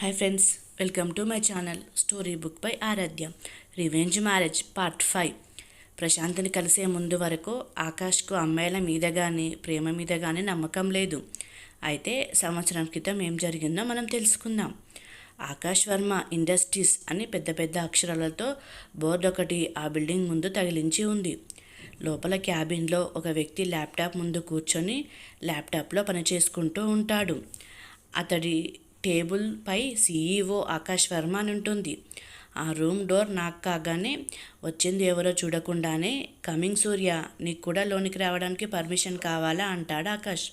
Hi friends welcome to my channel story book by Aaradhya revenge marriage part five ప్రశాంత్ని కలిసే ముందు వరకు ఆకాష్కు అమ్మాయిల మీద కానీ ప్రేమ మీద కానీ నమ్మకం లేదు. అయితే సంవత్సరం క్రితం ఏం జరిగిందో మనం తెలుసుకుందాం. ఆకాష్ వర్మ ఇండస్ట్రీస్ అని పెద్ద పెద్ద అక్షరాలతో బోర్డు ఒకటి ఆ బిల్డింగ్ ముందు తగిలించి ఉంది. లోపల క్యాబిన్లో ఒక వ్యక్తి ల్యాప్టాప్ ముందు కూర్చొని ల్యాప్టాప్లో పని చేసుకుంటూ ఉంటాడు. అతడి టేబుల్ పై సీఈఓ ఆకాష్ వర్మ అని ఉంటుంది. ఆ రూమ్ డోర్ నాకు కాగానే వచ్చింది ఎవరో చూడకుండానే. కమింగ్ సూర్య నీకు కూడా లోనికి రావడానికి పర్మిషన్ కావాలా? అంటాడు ఆకాష్.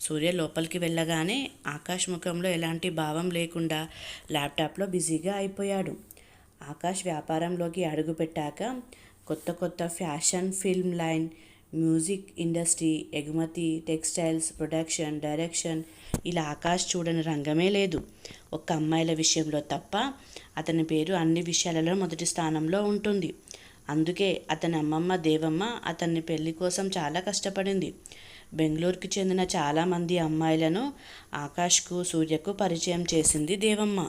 సూర్య లోపలికి వెళ్ళగానే ఆకాష్ ముఖంలో ఎలాంటి భావం లేకుండా ల్యాప్టాప్లో బిజీగా అయిపోయాడు. ఆకాష్ వ్యాపారంలోకి అడుగుపెట్టాక కొత్త కొత్త fashion film line music industry ఎగుమతి టెక్స్టైల్స్ ప్రొడక్షన్ డైరెక్షన్ ఇలా ఆకాష్ చూడని రంగమే లేదు. ఒక్క అమ్మాయిల విషయంలో తప్ప అతని పేరు అన్ని విషయాలలో మొదటి స్థానంలో ఉంటుంది. అందుకే అతని అమ్మమ్మ దేవమ్మ అతన్ని పెళ్ళి కోసం చాలా కష్టపడింది. బెంగళూరుకి చెందిన చాలామంది అమ్మాయిలను ఆకాష్కు సూర్యకు పరిచయం చేసింది దేవమ్మ.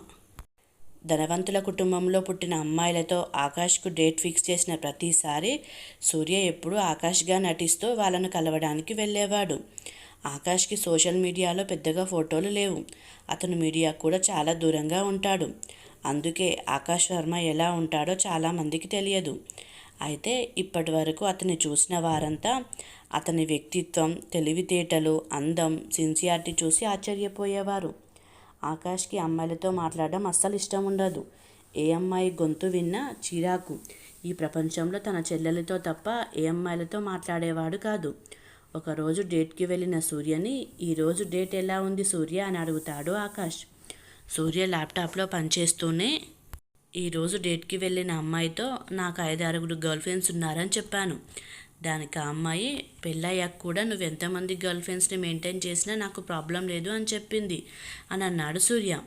ధనవంతుల కుటుంబంలో పుట్టిన అమ్మాయిలతో ఆకాష్కు డేట్ ఫిక్స్ చేసిన ప్రతిసారి సూర్య ఎప్పుడూ ఆకాష్గా నటిస్తూ వాళ్ళను కలవడానికి వెళ్ళేవాడు. ఆకాష్కి సోషల్ మీడియాలో పెద్దగా ఫోటోలు లేవు. అతను మీడియా కూడా చాలా దూరంగా ఉంటాడు. అందుకే ఆకాష్ వర్మ ఎలా ఉంటాడో చాలామందికి తెలియదు. అయితే ఇప్పటి వరకు అతన్ని చూసిన వారంతా అతని వ్యక్తిత్వం తెలివితేటలు అందం సిన్సియారిటీ చూసి ఆశ్చర్యపోయేవారు. ఆకాష్కి అమ్మాయిలతో మాట్లాడడం అస్సలు ఇష్టం ఉండదు. ఏ అమ్మాయి గొంతు విన్నా చిరాకు. ఈ ప్రపంచంలో తన చెల్లెలతో తప్ప ఏ అమ్మాయిలతో మాట్లాడేవాడు కాదు. ఒకరోజు డేట్కి వెళ్ళిన సూర్యని ఈరోజు డేట్ ఎలా ఉంది సూర్య? అని అడుగుతాడు ఆకాష్. సూర్య ల్యాప్టాప్లో పనిచేస్తూనే ఈరోజు డేట్కి వెళ్ళిన అమ్మాయితో నాకు ఐదు ఆరుగురు గర్ల్ ఫ్రెండ్స్ ఉన్నారని చెప్పాను. దానికి ఆ అమ్మాయి పెళ్ళయ్యాక కూడా నువ్వు ఎంతమంది గర్ల్ ఫ్రెండ్స్ని మెయింటైన్ చేసినా నాకు ప్రాబ్లం లేదు అని చెప్పింది అని అన్నాడు సూర్య.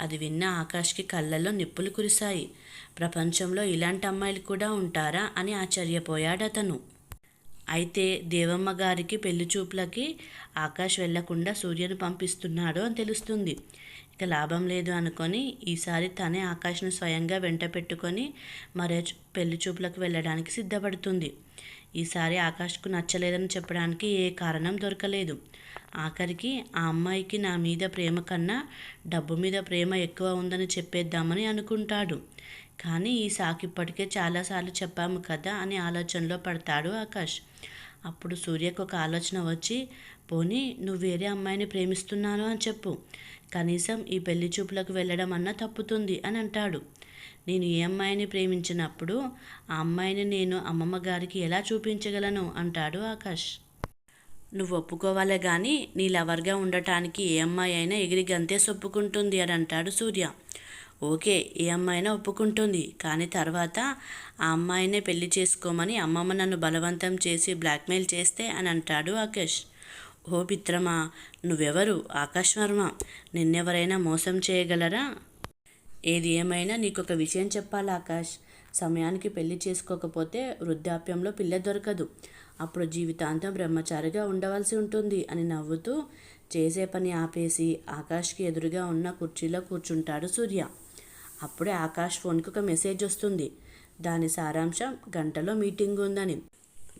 అది విన్న ఆకాష్కి కళ్ళల్లో నిప్పులు కురిశాయి. ప్రపంచంలో ఇలాంటి అమ్మాయిలు కూడా ఉంటారా? అని ఆశ్చర్యపోయాడు అతను అయితే దేవమ్మ గారికి పెళ్ళి చూపులకి ఆకాష్ వెళ్ళకుండా సూర్యను పంపిస్తున్నాడు అని తెలుస్తుంది. ఇక లాభం లేదు అనుకొని ఈసారి తనే ఆకాష్ను స్వయంగా వెంట పెట్టుకొని మరో పెళ్ళి చూపులకు వెళ్ళడానికి సిద్ధపడుతుంది. ఈసారి ఆకాష్కు నచ్చలేదని చెప్పడానికి ఏ కారణం దొరకలేదు. ఆఖరికి ఆ అమ్మాయికి నా మీద ప్రేమ కన్నా డబ్బు మీద ప్రేమ ఎక్కువ ఉందని చెప్పేద్దామని అనుకుంటాడు. కానీ ఈ సాకు ఇప్పటికే చాలాసార్లు చెప్పాము కదా అని ఆలోచనలో పడతాడు ఆకాష్. అప్పుడు సూర్యకు ఒక ఆలోచన వచ్చి పోనీ నువ్వు వేరే అమ్మాయిని ప్రేమిస్తున్నాను అని చెప్పు. కనీసం ఈ పెళ్ళి చూపులకు వెళ్ళడం అన్నా తప్పుతుంది అని అంటాడు. నేను ఏ అమ్మాయిని ప్రేమించినప్పుడు ఆ అమ్మాయిని నేను అమ్మమ్మ గారికి ఎలా చూపించగలను అంటాడు ఆకాష్. నువ్వు ఒప్పుకోవాలే కానీ నీ లవర్గా ఉండటానికి ఏ అమ్మాయి అయినా ఎగిరి గంతే సొప్పుకుంటుంది అని అంటాడు సూర్య. ఓకే ఏ అమ్మాయినా ఒప్పుకుంటుంది. కానీ తర్వాత ఆ అమ్మాయినే పెళ్ళి చేసుకోమని అమ్మమ్మ నన్ను బలవంతం చేసి బ్లాక్మెయిల్ చేస్తే అని అంటాడు ఆకాష్. ఓ మిత్రమా నువ్వెవరు? ఆకాష్ వర్మ నిన్నెవరైనా మోసం చేయగలరా? ఏది ఏమైనా నీకు ఒక విషయం చెప్పాలి ఆకాష్. సమయానికి పెళ్ళి చేసుకోకపోతే వృద్ధాప్యంలో పిల్ల దొరకదు. అప్పుడు జీవితాంతం బ్రహ్మచారిగా ఉండవలసి ఉంటుంది అని నవ్వుతూ చేసే పని ఆపేసి ఆకాష్కి ఎదురుగా ఉన్న కుర్చీలో కూర్చుంటాడు సూర్య. అప్పుడే ఆకాష్ ఫోన్కి ఒక మెసేజ్ వస్తుంది. దాని సారాంశం గంటలో మీటింగ్ ఉందని.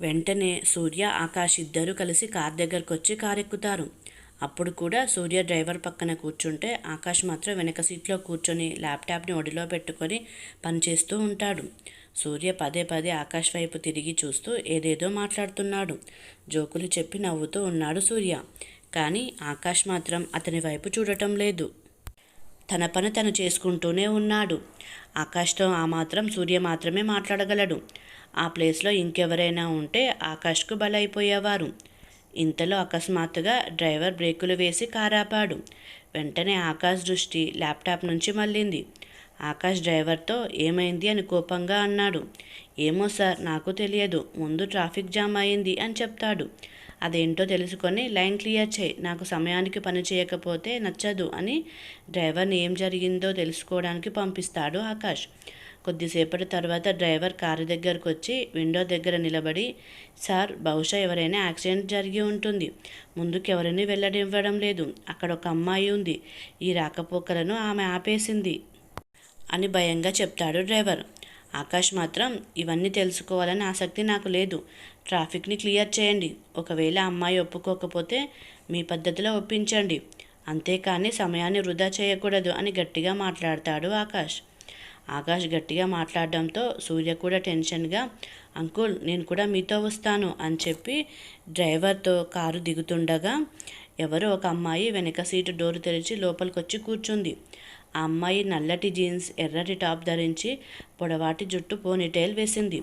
వెంటనే సూర్య ఆకాష్ ఇద్దరూ కలిసి కార్ దగ్గరకు వచ్చి కారు ఎక్కుతారు అప్పుడు కూడా సూర్య డ్రైవర్ పక్కన కూర్చుంటే ఆకాష్ మాత్రం వెనక సీట్లో కూర్చొని ల్యాప్టాప్ని ఒడిలో పెట్టుకొని పనిచేస్తూ ఉంటాడు. సూర్య పదే పదే ఆకాష్ వైపు తిరిగి చూస్తూ ఏదేదో మాట్లాడుతున్నాడు. జోకులు చెప్పి నవ్వుతూ ఉన్నాడు సూర్య. కానీ ఆకాష్ మాత్రం అతని వైపు చూడటం లేదు. తన పని తను చేసుకుంటూనే ఉన్నాడు. ఆకాష్తో ఆ మాత్రం సూర్య మాత్రమే మాట్లాడగలడు. ఆ ప్లేస్లో ఇంకెవరైనా ఉంటే ఆకాష్కు బలైపోయేవారు. ఇంతలో అకస్మాత్తుగా డ్రైవర్ బ్రేకులు వేసి కారాపాడు. వెంటనే ఆకాష్ దృష్టి ల్యాప్టాప్ నుంచి మళ్ళింది. ఆకాష్ డ్రైవర్తో ఏమైంది అని కోపంగా అన్నాడు. ఏమో సార్ నాకు తెలియదు. ముందు ట్రాఫిక్ జామ్ అయింది అని చెప్తాడు. అదేంటో తెలుసుకొని లైన్ క్లియర్ చేయి. నాకు సమయానికి పని చేయకపోతే నచ్చదు అని డ్రైవర్ని ఏం జరిగిందో తెలుసుకోవడానికి పంపిస్తాడు ఆకాష్. కొద్దిసేపటి తర్వాత డ్రైవర్ కారు దగ్గరకు వచ్చి విండో దగ్గర నిలబడి సార్ బహుశా ఎవరైనా యాక్సిడెంట్ జరిగి ఉంటుంది. ముందుకు ఎవరిని వెళ్ళనివ్వడం లేదు. అక్కడ ఒక అమ్మాయి ఉంది. ఈ రాకపోకలను ఆమె ఆపేసింది అని భయంగా చెప్తాడు డ్రైవర్. ఆకాష్ మాత్రం ఇవన్నీ తెలుసుకోవాలని ఆసక్తి నాకు లేదు. ట్రాఫిక్ని క్లియర్ చేయండి. ఒకవేళ అమ్మాయి ఒప్పుకోకపోతే మీ పద్ధతిలో ఒప్పించండి. అంతేకాని సమయాన్ని వృధా చేయకూడదు అని గట్టిగా మాట్లాడతాడు ఆకాష్. ఆకాష్ గట్టిగా మాట్లాడడంతో సూర్య కూడా టెన్షన్గా అంకుల్ నేను కూడా మీతో వస్తాను అని చెప్పి డ్రైవర్తో కారు దిగుతుండగా ఎవరో ఒక అమ్మాయి వెనక సీటు డోరు తెరిచి లోపలికి వచ్చి కూర్చుంది. ఆ అమ్మాయి నల్లటి జీన్స్ ఎర్రటి టాప్ ధరించి పొడవాటి జుట్టు పోనీటైల్ వేసింది.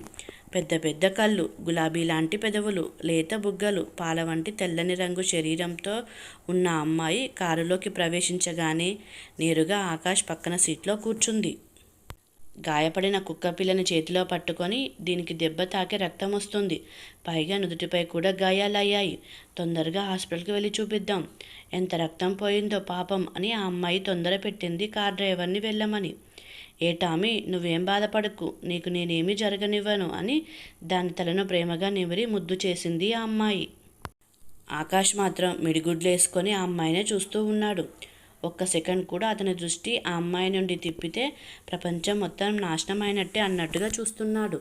పెద్ద పెద్ద కళ్ళు గులాబీ లాంటి పెదవులు లేత బుగ్గలు పాల వంటి తెల్లని రంగు శరీరంతో ఉన్న అమ్మాయి కారులోకి ప్రవేశించగానే నేరుగా ఆకాష్ పక్కన సీట్లో కూర్చుంది. గాయపడిన కుక్క పిల్లని చేతిలో పట్టుకొని దీనికి దెబ్బ తాకే రక్తం వస్తుంది. పైగా నుదుటిపై కూడా గాయాలయ్యాయి. తొందరగా హాస్పిటల్కి వెళ్ళి చూపిద్దాం. ఎంత రక్తం పోయిందో పాపం అని ఆ అమ్మాయి తొందర పెట్టింది కార్ డ్రైవర్ని వెళ్ళమని. ఏ టామీ నువ్వేం బాధపడకు. నీకు నేనేమీ జరగనివ్వను అని దాని తలను ప్రేమగా నిమిరి ముద్దు చేసింది ఆ అమ్మాయి. ఆకాష్ మాత్రం మిడిగుడ్లేసుకొని ఆ అమ్మాయినే చూస్తూ ఉన్నాడు. ఒక్క సెకండ్ కూడా అతని దృష్టి ఆ అమ్మాయి నుండి తిప్పితే ప్రపంచం మొత్తం నాశనం అయినట్టే అన్నట్టుగా చూస్తున్నాడు.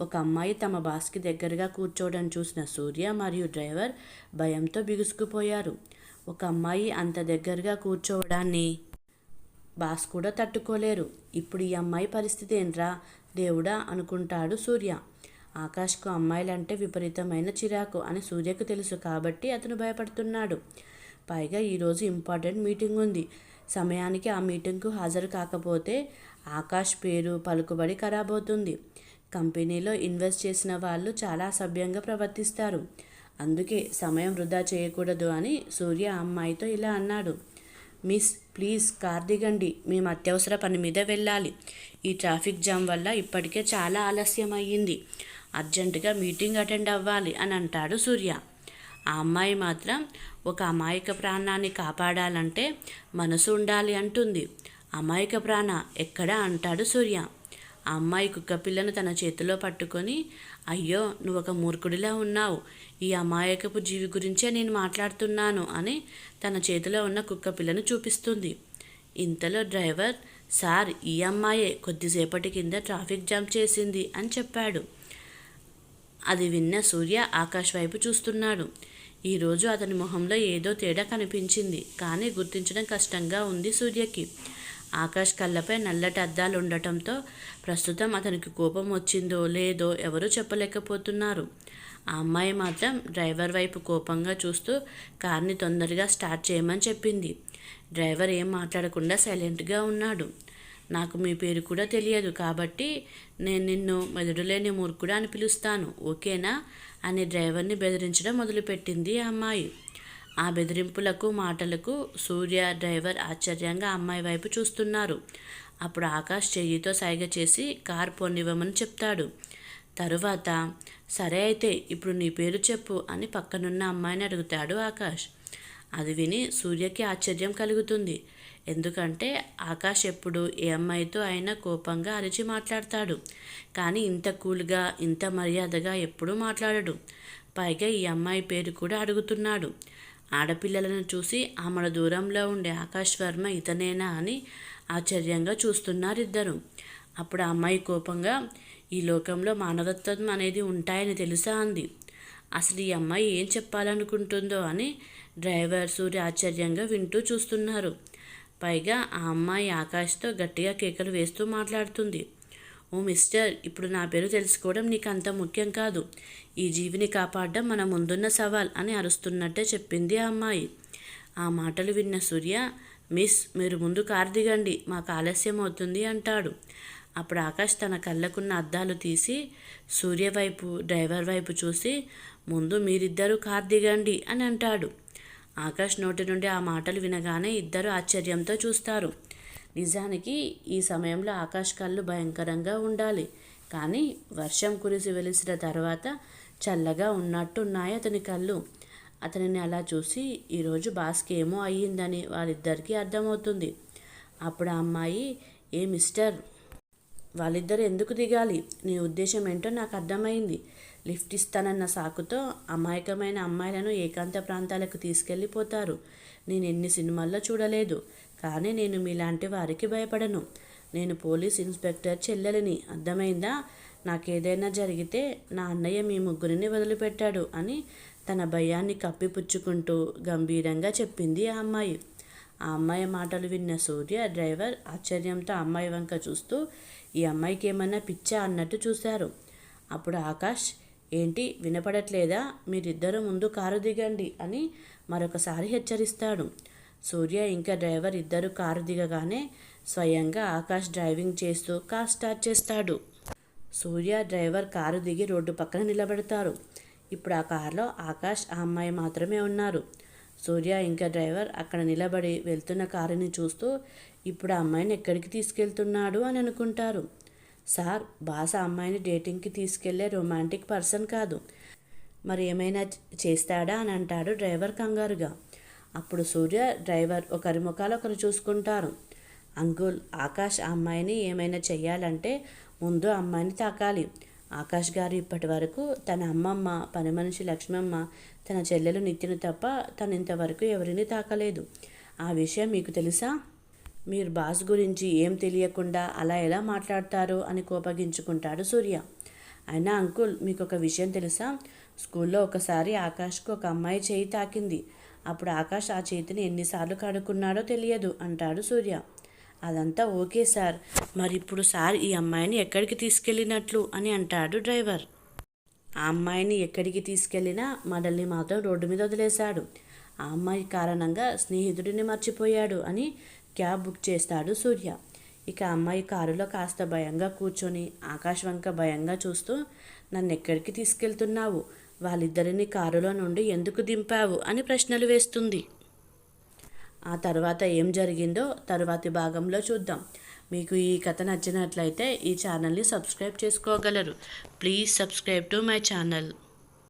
ఒక అమ్మాయి తమ బాస్కి దగ్గరగా కూర్చోవడం చూసిన సూర్య మరియు డ్రైవర్ భయంతో బిగుసుకుపోయారు. ఒక అమ్మాయి అంత దగ్గరగా కూర్చోవడాన్ని బాస్ కూడా తట్టుకోలేరు. ఇప్పుడు ఈ అమ్మాయి పరిస్థితి ఏంట్రా? దేవుడా అనుకుంటాడు సూర్య. ఆకాష్కు అమ్మాయిలంటే విపరీతమైన చిరాకు అని సూర్యకు తెలుసు కాబట్టి అతను భయపడుతున్నాడు. పైగా ఈరోజు ఇంపార్టెంట్ మీటింగ్ ఉంది. సమయానికి ఆ మీటింగ్కు హాజరు కాకపోతే ఆకాష్ పేరు పలుకుబడి ఖరాబ్ అవుతుంది కంపెనీలో ఇన్వెస్ట్ చేసిన వాళ్ళు చాలా సభ్యంగా ప్రవర్తిస్తారు. అందుకే సమయం వృధా చేయకూడదు అని సూర్య అమ్మాయితో ఇలా అన్నాడు. మిస్ ప్లీజ్ కార్ దిగండి. మేము అత్యవసర పని మీద వెళ్ళాలి. ఈ ట్రాఫిక్ జామ్ వల్ల ఇప్పటికే చాలా ఆలస్యం అయ్యింది అర్జెంటుగా మీటింగ్ అటెండ్ అవ్వాలి అని అంటాడు సూర్య. ఆ అమ్మాయి మాత్రం ఒక అమాయక ప్రాణాన్ని కాపాడాలంటే మనసు ఉండాలి అంటుంది. అమాయక ప్రాణ ఎక్కడ అంటాడు సూర్య. ఆ అమ్మాయి కుక్క పిల్లను తన చేతిలో పట్టుకొని అయ్యో నువ్వు ఒక మూర్ఖుడిలా ఉన్నావు. ఈ అమాయకపు జీవి గురించే నేను మాట్లాడుతున్నాను అని తన చేతిలో ఉన్న కుక్క పిల్లను చూపిస్తుంది. ఇంతలో డ్రైవర్ సార్ ఈ అమ్మాయే కొద్దిసేపటి కింద ట్రాఫిక్ జామ్ చేసింది అని చెప్పాడు. అది విన్న సూర్య ఆకాష్ వైపు చూస్తున్నాడు. ఈరోజు అతని మొహంలో ఏదో తేడా కనిపించింది. కానీ గుర్తించడం కష్టంగా ఉంది సూర్యకి. ఆకాష్ కళ్ళపై నల్లటి అద్దాలు ఉండటంతో ప్రస్తుతం అతనికి కోపం వచ్చిందో లేదో ఎవరూ చెప్పలేకపోతున్నారు. ఆ అమ్మాయి మాత్రం డ్రైవర్ వైపు కోపంగా చూస్తూ కార్ని తొందరగా స్టార్ట్ చేయమని చెప్పింది. డ్రైవర్ ఏం మాట్లాడకుండా సైలెంట్గా ఉన్నాడు. నాకు మీ పేరు కూడా తెలియదు కాబట్టి నేను నిన్ను మెదడులేని మూర్ఖుడు అని పిలుస్తాను ఓకేనా? అని డ్రైవర్ని బెదిరించడం మొదలుపెట్టింది ఆ అమ్మాయి. ఆ బెదిరింపులకు మాటలకు సూర్య డ్రైవర్ ఆశ్చర్యంగా అమ్మాయి వైపు చూస్తున్నారు. అప్పుడు ఆకాష్ చెయ్యితో సైగ చేసి కార్ పొన్నివ్వమని చెప్తాడు. తరువాత సరే అయితే ఇప్పుడు నీ పేరు చెప్పు అని పక్కనున్న అమ్మాయిని అడుగుతాడు ఆకాష్. అది విని సూర్యకి ఆశ్చర్యం కలుగుతుంది. ఎందుకంటే ఆకాష్ ఎప్పుడు ఏ అమ్మాయితో అయినా కోపంగా అరిచి మాట్లాడతాడు. కానీ ఇంత కూల్గా ఇంత మర్యాదగా ఎప్పుడూ మాట్లాడడు. పైగా ఈ అమ్మాయి పేరు కూడా అడుగుతున్నాడు. ఆడపిల్లలను చూసి ఆమెడ దూరంలో ఉండే ఆకాష్ వర్మ ఇతనేనా అని ఆశ్చర్యంగా చూస్తున్నారు ఇద్దరు అప్పుడు ఆ అమ్మాయి కోపంగా ఈ లోకంలో మానవత్వం అనేది ఉంటాయని తెలుసా అంది. అసలు ఈ అమ్మాయి ఏం చెప్పాలనుకుంటుందో అని డ్రైవర్ సూర్య ఆశ్చర్యంగా వింటూ చూస్తున్నారు. పైగా ఆ అమ్మాయి ఆకాష్తో గట్టిగా కేకలు వేస్తూ మాట్లాడుతుంది. ఓ మిస్టర్ ఇప్పుడు నా పేరు తెలుసుకోవడం నీకు అంత ముఖ్యం కాదు. ఈ జీవిని కాపాడడం మన ముందున్న సవాల్ అని అరుస్తున్నట్టే చెప్పింది ఆ అమ్మాయి. ఆ మాటలు విన్న సూర్య మిస్ మీరు ముందు కారు దిగండి మాకు ఆలస్యం అవుతుంది అంటాడు. అప్పుడు ఆకాష్ తన కళ్ళకున్న అద్దాలు తీసి సూర్య వైపు డ్రైవర్ వైపు చూసి ముందు మీరిద్దరూ కార్ దిగండి అని అంటాడు. ఆకాష్ నోటి నుండి ఆ మాటలు వినగానే ఇద్దరు ఆశ్చర్యంతో చూస్తారు. నిజానికి ఈ సమయంలో ఆకాష్ కళ్ళు భయంకరంగా ఉండాలి. కానీ వర్షం కురిసి వెలిసిన తర్వాత చల్లగా ఉన్నట్టున్నాయి అతని కళ్ళు. అతనిని అలా చూసి ఈరోజు బాస్కి ఏమో అయ్యిందని వాళ్ళిద్దరికీ అర్థమవుతుంది. అప్పుడు ఆ అమ్మాయి ఏ మిస్టర్ వాళ్ళిద్దరు ఎందుకు దిగాలి? నీ ఉద్దేశం ఏంటో నాకు అర్థమైంది. లిఫ్ట్ ఇస్తానన్న సాకుతో అమాయకమైన అమ్మాయిలను ఏకాంత ప్రాంతాలకు తీసుకెళ్ళిపోతారు. నేను ఎన్ని సినిమాల్లో చూడలేదు కానీ నేను మీలాంటి వారికి భయపడను. నేను పోలీస్ ఇన్స్పెక్టర్ చెల్లెలిని. అర్థమైందా? నాకేదైనా జరిగితే నా అన్నయ్య మీ ముగ్గురిని వదిలిపెట్టాడు అని తన భయాన్ని కప్పిపుచ్చుకుంటూ గంభీరంగా చెప్పింది ఆ అమ్మాయి. ఆ అమ్మాయి మాటలు విన్న సూర్య డ్రైవర్ ఆశ్చర్యంతో అమ్మాయి వంక చూస్తూ ఈ అమ్మాయికి ఏమన్నా పిచ్చా? అన్నట్టు చూశారు. అప్పుడు ఆకాష్ ఏంటి వినపడట్లేదా? మీరిద్దరూ ముందు కారు దిగండి అని మరొకసారి హెచ్చరిస్తాడు. సూర్య ఇంకా డ్రైవర్ ఇద్దరు కారు దిగగానే స్వయంగా ఆకాష్ డ్రైవింగ్ చేస్తూ కార్ స్టార్ట్ చేస్తాడు. సూర్య డ్రైవర్ కారు దిగి రోడ్డు పక్కన నిలబెడతారు. ఇప్పుడు ఆ కారులో ఆకాష్ ఆ అమ్మాయి మాత్రమే ఉన్నారు. సూర్య ఇంకా డ్రైవర్ అక్కడ నిలబడి వెళ్తున్న కారుని చూస్తూ ఇప్పుడు ఆ అమ్మాయిని ఎక్కడికి తీసుకెళ్తున్నాడు? అని అనుకుంటారు. సార్ బాస అమ్మాయిని డేటింగ్కి తీసుకెళ్ళే రొమాంటిక్ పర్సన్ కాదు. మరి ఏమైనా చేస్తాడా అని అంటాడు డ్రైవర్ కంగారుగా. అప్పుడు సూర్య డ్రైవర్ ఒకరి ముఖాలు ఒకరు చూసుకుంటారు. అంకుల్ ఆకాష్ అమ్మాయిని ఏమైనా చెయ్యాలంటే ముందు అమ్మాయిని తాకాలి. ఆకాష్ గారు ఇప్పటి వరకు తన అమ్మమ్మ పని మనిషి లక్ష్మమ్మ తన చెల్లెలు నిత్యను తప్ప తను ఇంతవరకు ఎవరిని తాకలేదు. ఆ విషయం మీకు తెలుసా? మీరు బాస్ గురించి ఏం తెలియకుండా అలా ఎలా మాట్లాడతారు అని కోపగించుకుంటాడు సూర్య. అయినా అంకుల్ మీకు ఒక విషయం తెలుసా? స్కూల్లో ఒకసారి ఆకాష్కు ఒక అమ్మాయి చేయి తాకింది. అప్పుడు ఆకాష్ ఆ చేతిని ఎన్నిసార్లు కడుక్కున్నాడో తెలియదు అంటాడు సూర్య. అదంతా ఓకే సార్ మరి ఇప్పుడు సార్ ఈ అమ్మాయిని ఎక్కడికి తీసుకెళ్ళినట్లు అని అంటాడు డ్రైవర్. ఆ అమ్మాయిని ఎక్కడికి తీసుకెళ్ళినా మనల్ని మాత్రం రోడ్డు మీద వదిలేశాడు. ఆ అమ్మాయి కారణంగా స్నేహితుడిని మర్చిపోయాడు అని క్యాబ్ బుక్ చేస్తాడు సూర్య. ఇక అమ్మాయి కారులో కాస్త భయంగా కూర్చొని ఆకాశ్ వంక భయంగా చూస్తూ నన్ను ఎక్కడికి తీసుకెళ్తున్నావు? వాళ్ళిద్దరిని కారులో నుండి ఎందుకు దింపావు? అని ప్రశ్నలు వేస్తుంది. ఆ తర్వాత ఏం జరిగిందో తర్వాతి భాగంలో చూద్దాం. మీకు ఈ కథ నచ్చినట్లయితే ఈ ఛానల్ని సబ్స్క్రైబ్ చేసుకోగలరు. Please subscribe to my channel.